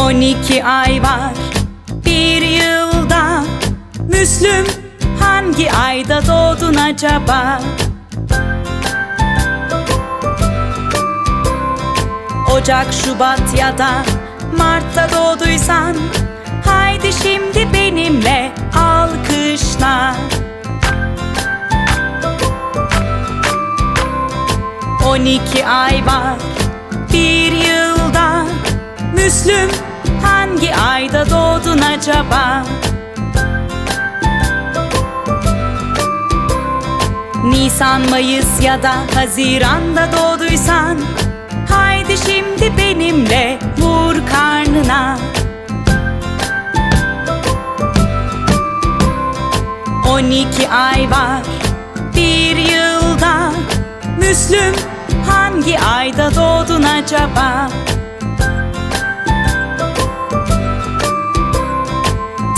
12 ay var. Bir yılda Müslüm hangi ayda doğdun acaba? Ocak, Şubat ya da Mart'ta doğduysan Haydi şimdi benimle alkışla. 12 ay var. Bir yılda Müslüm hangi ayda doğdun acaba? Nisan, Mayıs ya da Haziran'da doğduysan Haydi şimdi benimle vur karnına 12 ay var bir yılda Müslüm hangi ayda doğdun acaba?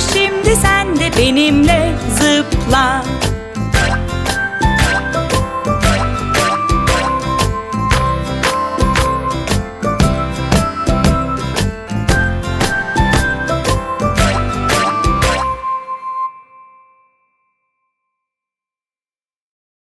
şimdi sen de benimle